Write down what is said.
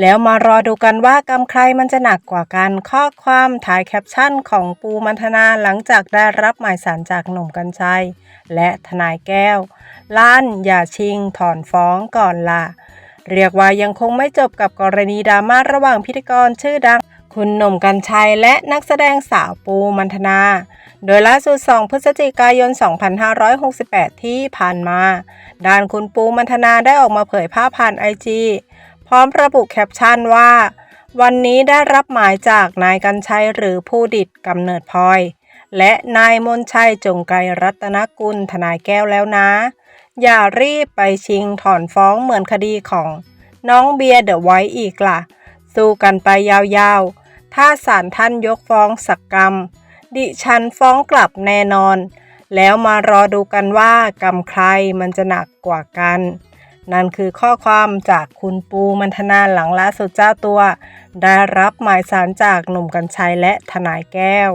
แล้วมารอดูกันว่ากรรมใครมันจะหนักกว่ากัน ข้อความถ่ายแคปชั่นของปูมันธนาหลังจากได้รับหมายสารจากหนุ่มกัญชัย และทนายแก้วลั่นอย่าชิง ถอนฟ้องก่อนล่ะ เรียกว่ายังคงไม่จบกับกรณีดราม่าระหว่างพิธีกรชื่อดัง คุณหนุ่มกัญชัยและนักแสดงสาวปูมันธนา โดยล่าสุด 2 พฤศจิกายน 2568 ที่ผ่านมา ด้านคุณปูมันธนาได้ออกมาเผยภาพผ่านไอจี พร้อมระบุแคปชั่นว่า วันนี้ได้รับหมายจากนายกัญชัยหรือผู้ดิดกำเนิดพลอย และนายมนชัยจงไกรรัตนกุลทนายแก้วแล้วนะ อย่ารีบไปชิงถอนฟ้องเหมือนคดีของน้องเบียร์เดอะไว้อีกล่ะ สู้กันไปยาวๆ ถ้าศาลท่านยกฟ้องสักกรรม ดิฉันฟ้องกลับแน่นอน แล้วมารอดูกันว่ากรรมใครมันจะหนักกว่ากัน นั่นคือข้อความจากคุณปูมันธนาหลังล่าสุดเจ้าตัว ได้รับหมายสารจากหนุ่มกัญชัยและทนายแก้ว